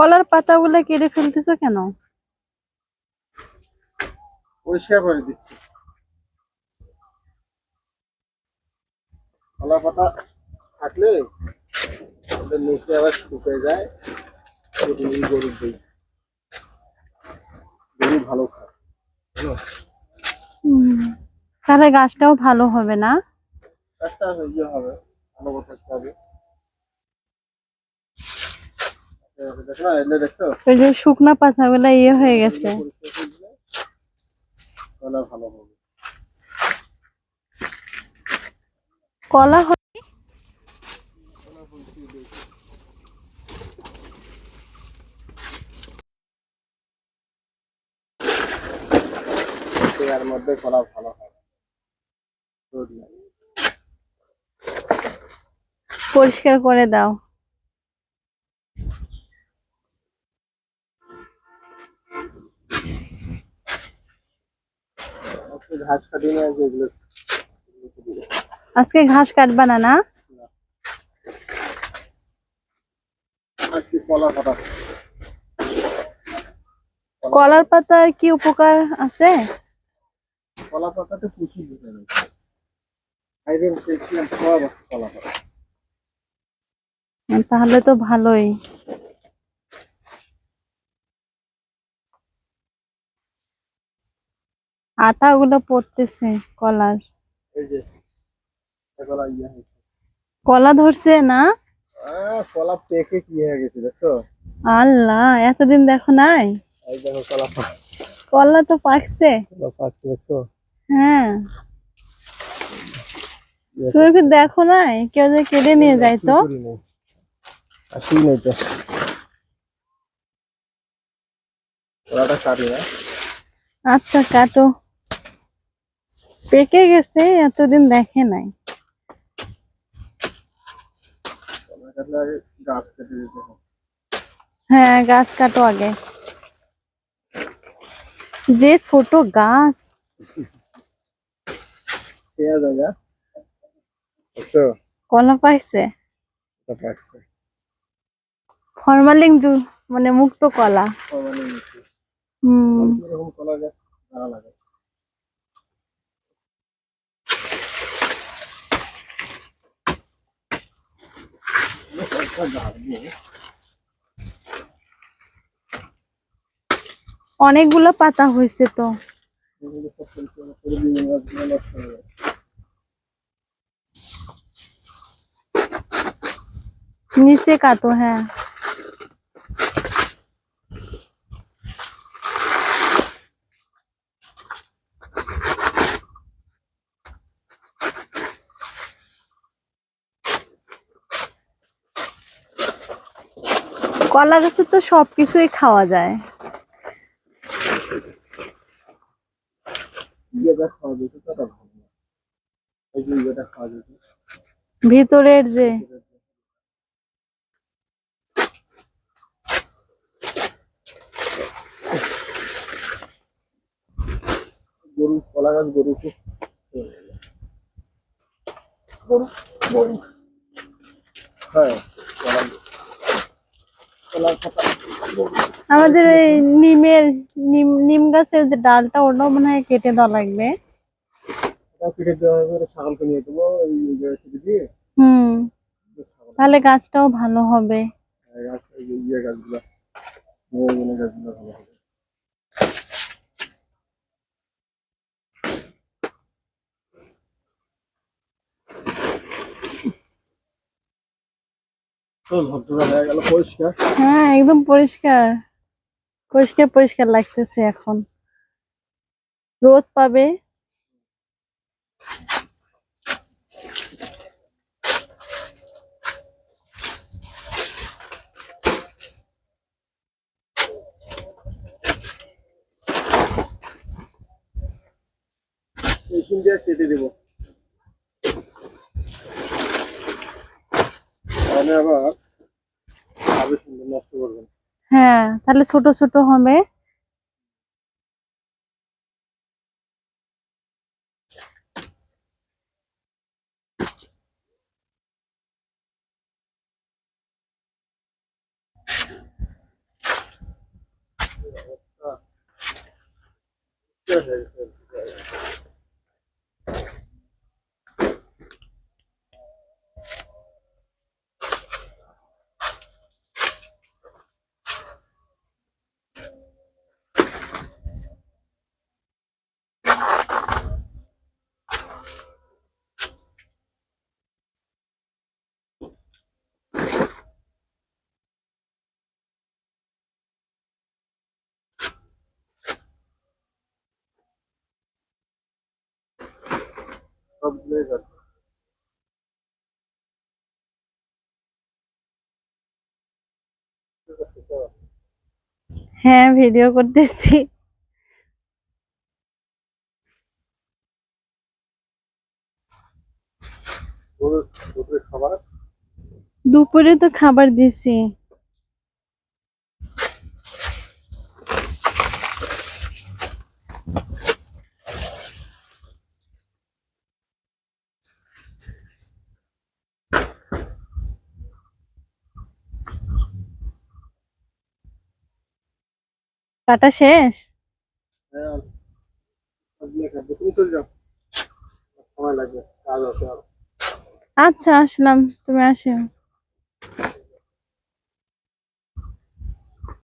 কলার পাতাগুলো কেটে ফেলতেছো কেন? পরিষ্কার করে দিচ্ছি। কলা পাতা থাকলে ওদের নিচে আবার শুকিয়ে যায়। গরুর দিই গরু ভালো খায়। তাহলে গাছটাও ভালো হবে না? গাছটা ইয়ে হবে ভালো বাতাস পাবে। এলে যে শুকনা পাতাগুলো ইয়ে হয়ে গেছে। কলা এর মধ্যে কলা ভালো হয়। পরিষ্কার করে দাও। ঘাস এগুলো এগুলোকে দিবে। আজকে ঘাস কাটবা না না? আজকে কলা কলার পাতার কি উপকার আছে? কলা পাতাতে প্রচুর ভিটামিন আইরন ক্যালসিয়াম সব আছে কলা পাতা তাহলে তো ভালোই। আটাগুলো পড়তেছে কলার। কলা ইয়ে কলা ধরছে না? কলা পেকে কি হয়ে গেছে আল্লাহ এতদিন দেখো নাই? দেখো কলা কলা তো পাকছে। হ্যাঁ। তুমি কি দেখো নাই? কেউ যে কেটে নিয়ে যায় তো? করি নাই। আর কি নেই তো? কলাটা কাটি না আচ্ছা কাটো। পেকে গেছে এতদিন দেখে নাই। হ্যাঁ গাছ কাটো আগে। যে ছোট গাছ। কলা পাইছে? ফরমালিন মানে মুক্ত কলা। হুম। কলা গাছ ভালো লাগে একটা গাছ দিয়ে অনেকগুলো পাতা হয়েছে তো। নিচে কাতো পরিষ্কার করে দিয়ে গাছগুলো নষ্ট হয়ে যায়। নিচে কাটো হ্যাঁ কলা গাছে তো সবকিছুই খাওয়া যায়। ইয়েটা খাওয়া যেত ততটা ভালো না এই যে ইয়েটা খাওয়া যেত ভিতরের যে গরু কলা গাছ গরু গরু গরু। হ্যাঁ কলা। আমাদের এই নিমের নিম নিম গাছের যে ডালটা ওটাও মনে হয় কেটে দেওয়া লাগবে। কেটে দেওয়া হবে ছাগলকে নিয়ে দেবো দিয়ে। হুম। তাহলে গাছটাও ভালো হবে। গাছ ইয়ে গাছগুলো গাছগুলো ভালো হবে। হয়ে হ্যাঁ একদম পরিষ্কার। পরিষ্কার পরিষ্কার লাগতেছে এখন। রোদ পাবে। মেশিন দিয়ে কেটে দেবো। এখানে আবার আরও সুন্দর নষ্ট করবেন হ্যাঁ তাহলে ছোট ছোট হবে সবগুলোই কি হ্যাঁ ভিডিও করতেছি। দুপুরে তো খাবার দিছি কাটা শেষ হ্যাঁ সবগুলো কাটবে তুমি চলে যাও সময় লাগবে কাজ আছে শেষ আচ্ছা আসলাম। তুমি আসো।